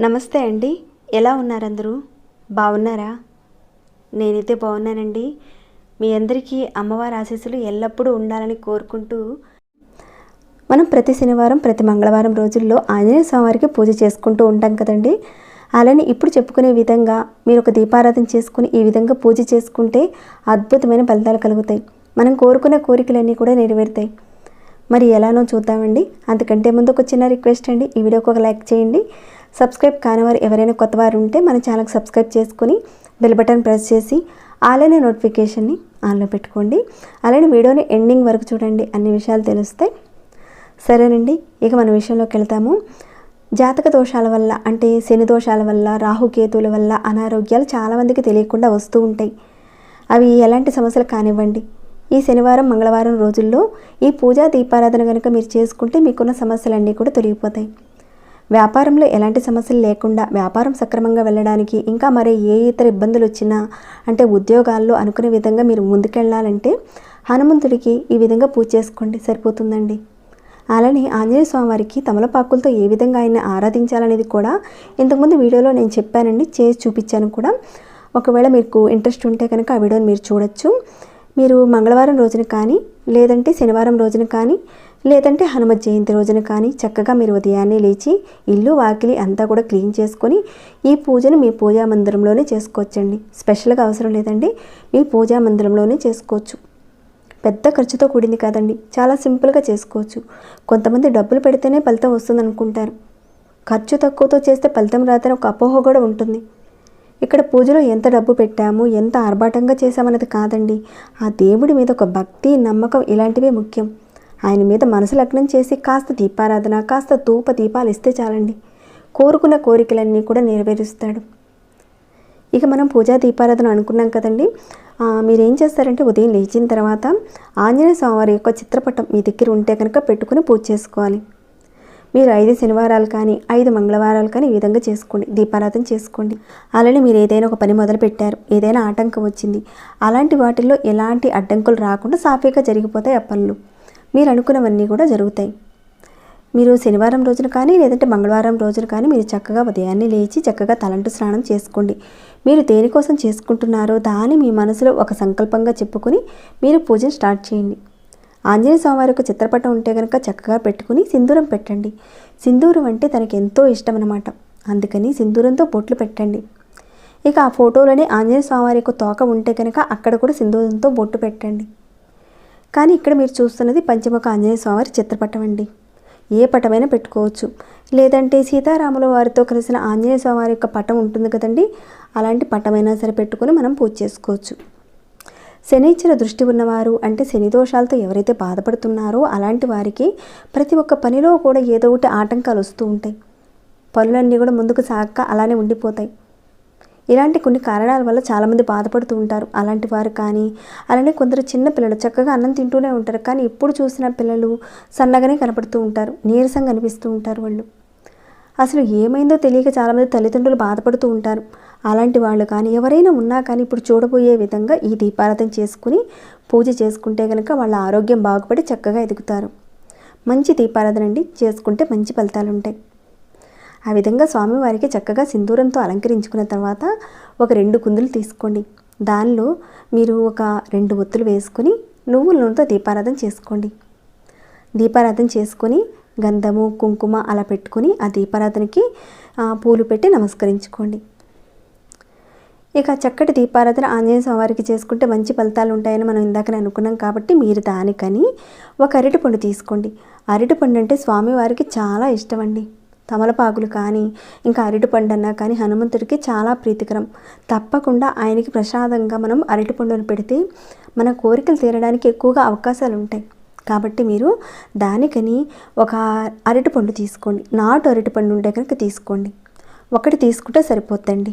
నమస్తే అండి. ఎలా ఉన్నారందరూ? బాగున్నారా? నేనైతే బాగున్నానండి. మీ అందరికీ అమ్మవారి ఆశీస్సులు ఎల్లప్పుడూ ఉండాలని కోరుకుంటూ మనం ప్రతి శనివారం ప్రతి మంగళవారం రోజుల్లో ఆంజనేయ స్వామివారికి పూజ చేసుకుంటూ ఉంటాం కదండి. అలానే ఇప్పుడు చెప్పుకునే విధంగా మీరు ఒక దీపారాధన చేసుకుని ఈ విధంగా పూజ చేసుకుంటే అద్భుతమైన ఫలితాలు కలుగుతాయి. మనం కోరుకున్న కోరికలన్నీ కూడా నెరవేరుతాయి. మరి ఎలానో చూద్దామండి. అంతకంటే ముందు ఒక చిన్న రిక్వెస్ట్ అండి. ఈ వీడియోకి ఒక లైక్ చేయండి. సబ్స్క్రైబ్ కానివారు ఎవరైనా కొత్త వారు ఉంటే మన ఛానల్కి సబ్స్క్రైబ్ చేసుకుని బెల్ బటన్ ప్రెస్ చేసి అలానే నోటిఫికేషన్ని ఆన్లో పెట్టుకోండి. అలానే వీడియోని ఎండింగ్ వరకు చూడండి. అన్ని విషయాలు తెలుస్తాయి సరేనండి. ఇక మన విషయంలోకి వెళ్తాము. జాతక దోషాల వల్ల అంటే శని దోషాల వల్ల రాహుకేతువుల వల్ల అనారోగ్యాలు చాలామందికి తెలియకుండా వస్తూ ఉంటాయి. అవి ఎలాంటి సమస్యలు కానివ్వండి. ఈ శనివారం మంగళవారం రోజుల్లో ఈ పూజా దీపారాధన కనుక మీరు చేసుకుంటే మీకున్న సమస్యలన్నీ కూడా తొలగిపోతాయి. వ్యాపారంలో ఎలాంటి సమస్యలు లేకుండా వ్యాపారం సక్రమంగా వెళ్ళడానికి ఇంకా మరే ఏ ఇతర ఇబ్బందులు వచ్చినా అంటే ఉద్యోగాల్లో అనుకునే విధంగా మీరు ముందుకెళ్ళాలంటే హనుమంతుడికి ఈ విధంగా పూజ చేసుకోండి. సరిపోతుందండి. అలానే ఆంజనేయ స్వామివారికి తమలపాకులతో ఏ విధంగా ఆయన ఆరాధించాలనేది కూడా ఇంతకుముందు వీడియోలో నేను చెప్పానండి. చేసి చూపించాను కూడా. ఒకవేళ మీకు ఇంట్రెస్ట్ ఉంటే కనుక ఆ వీడియోని మీరు చూడొచ్చు. మీరు మంగళవారం రోజున కానీ లేదంటే శనివారం రోజున కానీ లేదంటే హనుమ జయంతి రోజున కానీ చక్కగా మీరు ఉదయాన్నే లేచి ఇల్లు వాకిలి అంతా కూడా క్లీన్ చేసుకొని ఈ పూజను మీ పూజా మందిరంలోనే చేసుకోవచ్చండి. స్పెషల్గా అవసరం లేదండి. మీ పూజా మందిరంలోనే చేసుకోవచ్చు. పెద్ద ఖర్చుతో కూడింది కాదండి. చాలా సింపుల్గా చేసుకోవచ్చు. కొంతమంది డబ్బులు పెడితేనే ఫలితం వస్తుంది అనుకుంటారు ఖర్చు తక్కువతో చేస్తే ఫలితం రాదని ఒక అపోహ కూడా ఉంటుంది. ఇక్కడ పూజలో ఎంత డబ్బు పెట్టాము ఎంత ఆర్భాటంగా చేశామన్నది కాదండి. ఆ దేవుడి మీద ఒక భక్తి నమ్మకం ఇలాంటివే ముఖ్యం. ఆయన మీద మనసు లగ్నం చేసి కాస్త దీపారాధన కాస్త ధూప దీపాలు ఇస్తే చాలండి. కోరుకున్న కోరికలన్నీ కూడా నెరవేరుస్తాడు. ఇక మనం పూజా దీపారాధన అనుకున్నాం కదండి. మీరు ఏం చేస్తారంటే ఉదయం లేచిన తర్వాత ఆంజనేయ స్వామివారి యొక్క చిత్రపటం మీ దగ్గర ఉంటే కనుక పెట్టుకుని పూజ చేసుకోవాలి. మీరు ఐదు శనివారాలు కానీ ఐదు మంగళవారాలు కానీ ఈ విధంగా చేసుకోండి. దీపారాధన చేసుకోండి. అలానే మీరు ఏదైనా ఒక పని మొదలు పెట్టారు ఏదైనా ఆటంకం వచ్చింది అలాంటి వాటిల్లో ఎలాంటి అడ్డంకులు రాకుండా సాఫీగా జరిగిపోతాయి ఆ పనులు. మీరు అనుకున్నవన్నీ కూడా జరుగుతాయి. మీరు శనివారం రోజున కానీ లేదంటే మంగళవారం రోజున కానీ మీరు చక్కగా ఉదయాన్నే లేచి చక్కగా తలంటు స్నానం చేసుకోండి. మీరు దేనికోసం చేసుకుంటున్నారో దాన్ని మీ మనసులో ఒక సంకల్పంగా చెప్పుకొని మీరు పూజను స్టార్ట్ చేయండి. ఆంజనేయ స్వామివారి యొక్క చిత్రపటం ఉంటే కనుక చక్కగా పెట్టుకుని సింధూరం పెట్టండి. సింధూరం అంటే తనకి ఎంతో ఇష్టం అనమాట అందుకని సింధూరంతో బొట్లు పెట్టండి. ఇక ఆ ఫోటోలోనే ఆంజనేయ స్వామివారి యొక్క తోక ఉంటే కనుక అక్కడ కూడా సింధూరంతో బొట్టు పెట్టండి. కానీ ఇక్కడ మీరు చూస్తున్నది పంచముఖ ఆంజనేయ స్వామివారి చిత్రపటం అండి. ఏ పటమైనా పెట్టుకోవచ్చు. లేదంటే సీతారాముల వారితో కలిసిన ఆంజనేయ స్వామివారి యొక్క పటం ఉంటుంది కదండి అలాంటి పటమైనా సరే పెట్టుకొని మనం పూజ చేసుకోవచ్చు. శనిచ్చర దృష్టి ఉన్నవారు అంటే శని దోషాలతో ఎవరైతే బాధపడుతున్నారో అలాంటి వారికి ప్రతి ఒక్క పనిలో కూడా ఏదో ఒకటి ఆటంకాలు వస్తూ ఉంటాయి. పనులన్నీ కూడా ముందుకు సాగక అలానే ఉండిపోతాయి. ఇలాంటి కొన్ని కారణాల వల్ల చాలామంది బాధపడుతూ ఉంటారు. అలాంటి వారు కానీ అలానే కొందరు చిన్న పిల్లలు చక్కగా అన్నం తింటూనే ఉంటారు. కానీ ఎప్పుడు చూసిన పిల్లలు సన్నగానే కనపడుతూ ఉంటారు. నీరసంగా అనిపిస్తూ ఉంటారు వాళ్ళు. అసలు ఏమైందో తెలియక చాలామంది తల్లిదండ్రులు బాధపడుతూ ఉంటారు. అలాంటి వాళ్ళు కానీ ఎవరైనా ఉన్నా కానీ ఇప్పుడు చూడబోయే విధంగా ఈ దీపారాధన చేసుకుని పూజ చేసుకుంటే కనుక వాళ్ళ ఆరోగ్యం బాగుపడి చక్కగా ఎదుగుతారు. మంచి దీపారాధన అండి. చేసుకుంటే మంచి ఫలితాలు ఉంటాయి ఆ విధంగా స్వామివారికి చక్కగా సింధూరంతో అలంకరించుకున్న తర్వాత ఒక రెండు కుందులు తీసుకోండి. దానిలో మీరు ఒక రెండు ఒత్తులు వేసుకుని నువ్వుల నూనెతో దీపారాధన చేసుకోండి. దీపారాధన చేసుకొని గంధము కుంకుమ అలా పెట్టుకొని ఆ దీపారాధనకి పూలు పెట్టి నమస్కరించుకోండి. ఇక చక్కటి దీపారాధన ఆంజనేయ స్వామివారికి చేసుకుంటే మంచి ఫలితాలు ఉంటాయని మనం ఇందాకనే అనుకున్నాం కాబట్టి మీరు దానికని ఒక అరటిపండు తీసుకోండి. అరటిపండు అంటే స్వామివారికి చాలా ఇష్టం అండి. తమలపాకులు కానీ ఇంకా అరటిపండు అన్నా కానీ హనుమంతుడికి చాలా ప్రీతికరం. తప్పకుండా ఆయనకి ప్రసాదంగా మనం అరటిపండును పెడితే మన కోరికలు తీరడానికి ఎక్కువగా అవకాశాలు ఉంటాయి కాబట్టి మీరు దానికని ఒక అరటిపండు తీసుకోండి. నాటు అరటిపండు ఉంటే కనుక తీసుకోండి. ఒకటి తీసుకుంటే సరిపోతుందండి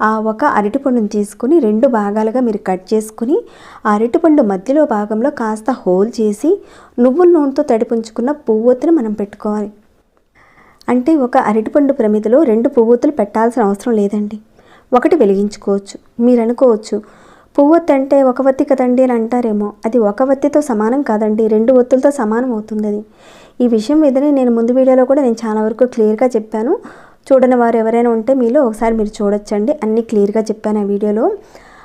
ఆ ఒక అరటిపండుని తీసుకుని రెండు భాగాలుగా మీరు కట్ చేసుకుని ఆ అరటిపండు మధ్యలో భాగంలో కాస్త హోల్ చేసి నువ్వుల నూనెతో తడిపుంచుకున్న పువ్వొత్తిని మనం పెట్టుకోవాలి. అంటే ఒక అరటిపండు ప్రమిదలో రెండు పువ్వొత్తులు పెట్టాల్సిన అవసరం లేదండి. ఒకటి వెలిగించుకోవచ్చు. మీరు అనుకోవచ్చు పువ్వొత్తు అంటే ఒక వత్తి కదండి అని అంటారేమో. అది ఒక వత్తితో సమానం కాదండి రెండు ఒత్తులతో సమానం అవుతుంది అది ఈ విషయం మీదనే నేను ముందు వీడియోలో కూడా నేను చాలా వరకు క్లియర్గా చెప్పాను. చూడని వారు ఎవరైనా ఉంటే మీలో ఒకసారి మీరు చూడొచ్చండి. అన్నీ క్లియర్గా చెప్పాను ఆ వీడియోలో.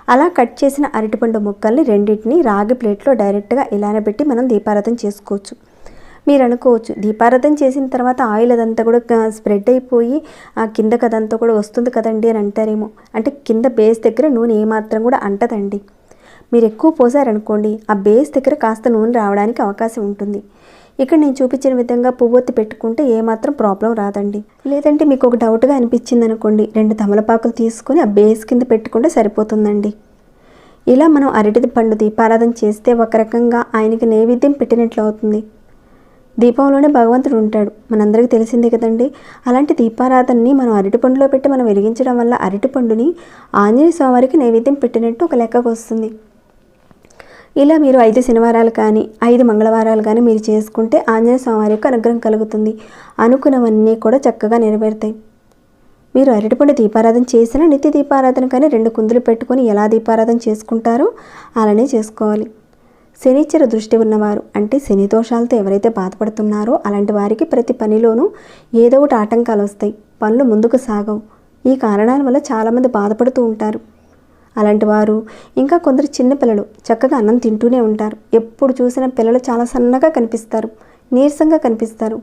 అలా కట్ చేసిన అరటిపండు ముక్కల్ని రెండింటిని రాగి ప్లేట్లో డైరెక్ట్గా ఇలానే పెట్టి మనం దీపారాధన చేసుకోవచ్చు. మీరు అనుకోవచ్చు దీపారాధన చేసిన తర్వాత ఆయిల్ అదంతా కూడా స్ప్రెడ్ అయిపోయి ఆ కిందకి అదంతా కూడా వస్తుంది కదండి అని అంటారేమో. అంటే కింద బేస్ దగ్గర నూనె ఏమాత్రం కూడా అంటదండి. మీరు ఎక్కువ పోసారనుకోండి ఆ బేస్ దగ్గర కాస్త నూనె రావడానికి అవకాశం ఉంటుంది. ఇక్కడ నేను చూపించిన విధంగా పువ్వొత్తి పెట్టుకుంటే ఏమాత్రం ప్రాబ్లం రాదండి. లేదంటే మీకు ఒక డౌట్గా అనిపించింది అనుకోండి రెండు తమలపాకులు తీసుకొని ఆ బేస్ కింద పెట్టుకుంటే సరిపోతుందండి. ఇలా మనం అరటి పండు దీపారాధన చేస్తే ఒక రకంగా ఆయనకి నైవేద్యం పెట్టినట్లు అవుతుంది. దీపంలోనే భగవంతుడు ఉంటాడు. మనందరికీ తెలిసిందే కదండి. అలాంటి దీపారాధనని మనం అరటిపండులో పెట్టి మనం వెలిగించడం వల్ల అరటిపండుని ఆంజనేయ స్వామివారికి నైవేద్యం పెట్టినట్టు ఒక లెక్కకు వస్తుంది. ఇలా మీరు ఐదు శనివారాలు కానీ ఐదు మంగళవారాలు కానీ మీరు చేసుకుంటే ఆంజనేయ స్వామివారి యొక్క అనుగ్రహం కలుగుతుంది. అనుకున్నవన్నీ కూడా చక్కగా నెరవేరుతాయి. మీరు అరటిపండు దీపారాధన చేసినా నిత్య దీపారాధన కానీ రెండు కుందులు పెట్టుకొని ఎలా దీపారాధన చేసుకుంటారో అలానే చేసుకోవాలి. శనిచర దృష్టి ఉన్నవారు అంటే శని దోషాలతో ఎవరైతే బాధపడుతున్నారో అలాంటి వారికి ప్రతి పనిలోనూ ఏదో ఒకటి ఆటంకాలు వస్తాయి. పనులు ముందుకు సాగవు. ఈ కారణాల వల్ల చాలామంది బాధపడుతూ ఉంటారు. అలాంటి వారు ఇంకా కొందరు చిన్నపిల్లలు చక్కగా అన్నం తింటూనే ఉంటారు. ఎప్పుడు చూసిన పిల్లలు చాలా సన్నగా కనిపిస్తారు. నీరసంగా కనిపిస్తారు.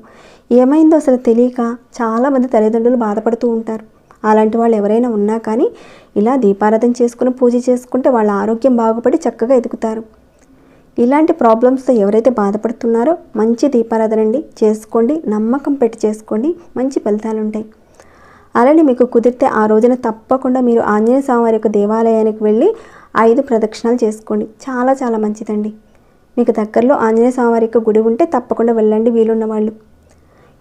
ఏమైందో అసలు తెలియక చాలామంది తల్లిదండ్రులు బాధపడుతూ ఉంటారు. అలాంటి వాళ్ళు ఎవరైనా ఉన్నా కానీ ఇలా దీపారాధన చేసుకుని పూజ చేసుకుంటే వాళ్ళ ఆరోగ్యం బాగుపడి చక్కగా ఎదుగుతారు. ఇలాంటి ప్రాబ్లమ్స్తో ఎవరైతే బాధపడుతున్నారో మంచి దీపారాధన అండి చేసుకోండి నమ్మకం పెట్టి చేసుకోండి మంచి ఫలితాలు ఉంటాయి. అలానే మీకు కుదిరితే ఆ రోజున తప్పకుండా మీరు ఆంజనేయ స్వామివారి యొక్క దేవాలయానికి వెళ్ళి ఐదు ప్రదక్షిణాలు చేసుకోండి. చాలా చాలా మంచిదండి. మీకు దగ్గరలో ఆంజనేయ స్వామివారి యొక్క గుడి ఉంటే తప్పకుండా వెళ్ళండి వీలున్న వాళ్ళు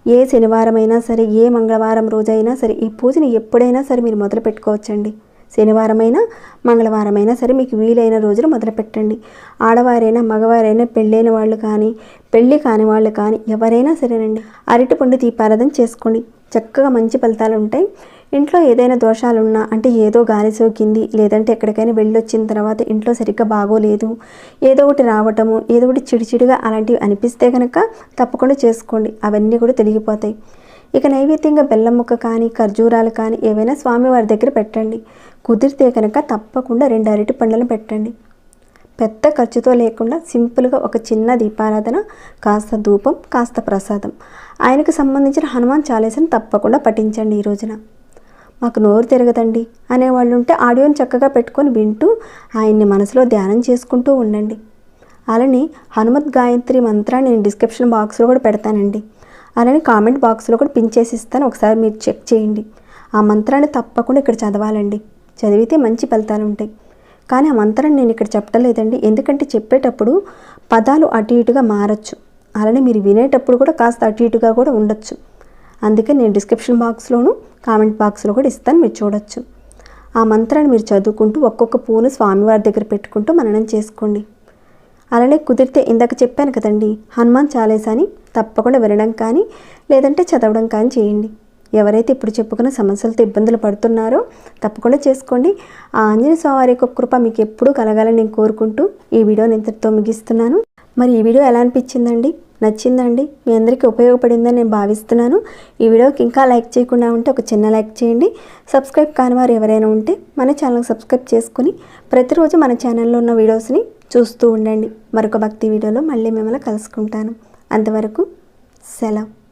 ఏ శనివారం అయినా సరే ఏ మంగళవారం రోజైనా సరే ఈ పూజని ఎప్పుడైనా సరే మీరు మొదలు పెట్టుకోవచ్చండి శనివారమైనా మంగళవారమైనా సరే మీకు వీలైన రోజులు మొదలుపెట్టండి. ఆడవారైనా మగవారైనా పెళ్ళైన వాళ్ళు కానీ పెళ్ళి కాని వాళ్ళు కానీ ఎవరైనా సరేనండి. అరటిపండు దీపారాధన చేసుకోండి. చక్కగా మంచి ఫలితాలు ఉంటాయి. ఇంట్లో ఏదైనా దోషాలున్నా అంటే ఏదో గాలి సోకింది లేదంటే ఎక్కడికైనా వెళ్ళొచ్చిన తర్వాత ఇంట్లో సరిగ్గా బాగోలేదు ఏదో ఒకటి రావటము ఏదో ఒకటి చిడిచిడిగా అలాంటివి అనిపిస్తే కనుక తప్పకుండా చేసుకోండి. అవన్నీ కూడా తెలిగిపోతాయి. ఇక నైవేద్యంగా బెల్లం ముక్క కానీ ఖర్జూరాలు కానీ ఏవైనా స్వామివారి దగ్గర పెట్టండి. కుదిరితే కనుక తప్పకుండా రెండు అరటి పండ్లను పెట్టండి. పెద్ద ఖర్చుతో లేకుండా సింపుల్గా ఒక చిన్న దీపారాధన కాస్త ధూపం కాస్త ప్రసాదం. ఆయనకు సంబంధించిన హనుమాన్ చాలీసని తప్పకుండా పఠించండి ఈ రోజున. మాకు నోరు తిరగదండి అనేవాళ్ళు ఉంటే ఆడియోని చక్కగా పెట్టుకొని వింటూ ఆయన్ని మనసులో ధ్యానం చేసుకుంటూ ఉండండి. అలానే హనుమత్ గాయత్రి మంత్రాన్ని నేను డిస్క్రిప్షన్ బాక్స్లో కూడా పెడతానండి. అలానే కామెంట్ బాక్స్లో కూడా పిన్ చేసి ఇస్తాను ఒకసారి మీరు చెక్ చేయండి. ఆ మంత్రాన్ని తప్పకుండా ఇక్కడ చదవాలండి. చదివితే మంచి ఫలితాలు ఉంటాయి. కానీ ఆ మంత్రాన్ని నేను ఇక్కడ చెప్పలేదండి. ఎందుకంటే చెప్పేటప్పుడు పదాలు అటు ఇటుగా మారచ్చు. అలానే మీరు వినేటప్పుడు కూడా కాస్త అటు ఇటుగా కూడా ఉండొచ్చు. అందుకే నేను డిస్క్రిప్షన్ బాక్స్లోను కామెంట్ బాక్స్లో కూడా ఇస్తాను. మీరు చూడొచ్చు. ఆ మంత్రాన్ని మీరు చదువుకుంటూ ఒక్కొక్క పూను స్వామివారి దగ్గర పెట్టుకుంటూ మననం చేసుకోండి. అలానే కుదిరితే ఇందాక చెప్పాను కదండి హనుమాన్ చాలీసాని తప్పకుండా వినడం కానీ లేదంటే చదవడం కానీ చేయండి. ఎవరైతే ఇప్పుడు చెప్పుకున్న సమస్యలతో ఇబ్బందులు పడుతున్నారో తప్పకుండా చేసుకోండి. ఆ ఆంజనేయ స్వామి యొక్క కృప మీకు ఎప్పుడూ కలగాలని నేను కోరుకుంటూ ఈ వీడియోని ఇంతటితో ముగిస్తున్నాను. మరి ఈ వీడియో ఎలా అనిపించిందండి? నచ్చిందండి? మీ అందరికీ ఉపయోగపడిందని నేను భావిస్తున్నాను. ఈ వీడియోకి ఇంకా లైక్ చేయకుండా ఉంటే ఒక చిన్న లైక్ చేయండి. సబ్స్క్రైబ్ కాని వారు ఎవరైనా ఉంటే మన ఛానల్ సబ్స్క్రైబ్ చేసుకుని ప్రతిరోజు మన ఛానల్లో ఉన్న వీడియోస్ని చూస్తూ ఉండండి. మరొక భక్తి వీడియోలో మళ్ళీ మిమ్మల్ని కలుసుకుంటాను. అంతవరకు సెలవు.